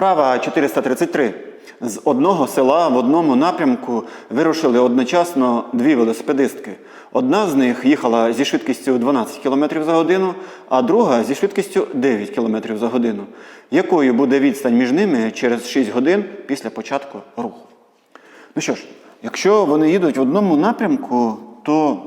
Вправа 433. З одного села в одному напрямку вирушили одночасно дві велосипедистки. Одна з них їхала зі швидкістю 12 км за годину, а друга зі швидкістю 9 км за годину. Якою буде відстань між ними через 6 годин після початку руху? Ну що ж, якщо вони їдуть в одному напрямку, то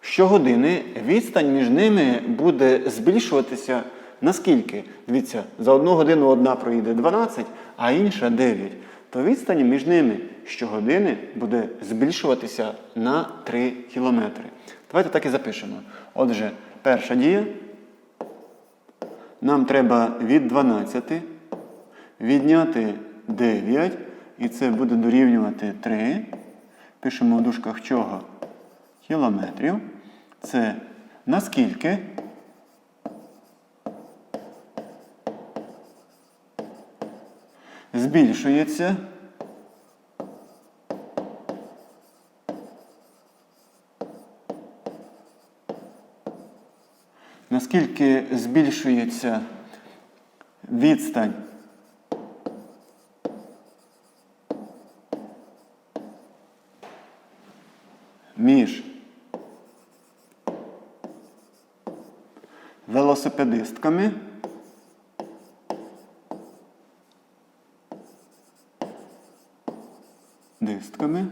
щогодини відстань між ними буде збільшуватися наскільки? Дивіться, за одну годину одна проїде 12, а інша 9. То відстань між ними щогодини буде збільшуватися на 3 кілометри. Давайте так і запишемо. Отже, перша дія. Нам треба від 12 відняти 9, і це буде дорівнювати 3. Пишемо в дужках чого? Кілометрів. Це наскільки? Збільшується. Наскільки збільшується відстань між велосипедистками дистками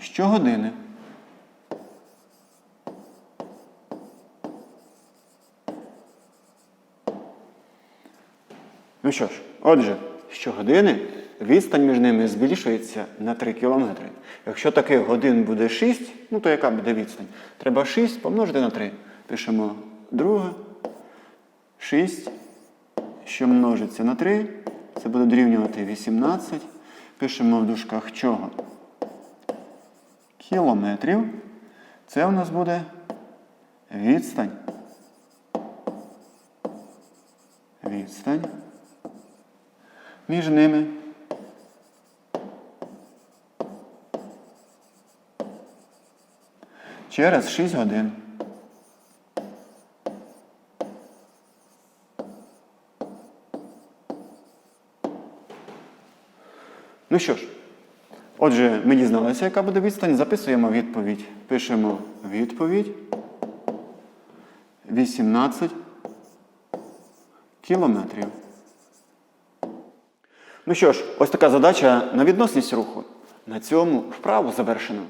щогодини. Ну що ж, отже, щогодини відстань між ними збільшується на 3 кілометри. Якщо таких годин буде 6, ну то яка буде відстань? Треба 6 помножити на 3. Пишемо друге. 6, що множиться на 3. Це буде дорівнювати 18. Пишемо в дужках чого? Кілометрів. Це у нас буде відстань. Відстань між ними. Через 6 годин. Ну що ж, отже, ми дізналися, яка буде відстань. Записуємо відповідь. Пишемо відповідь 18 кілометрів. Ну що ж, ось така задача на відносність руху. На цьому вправу завершено.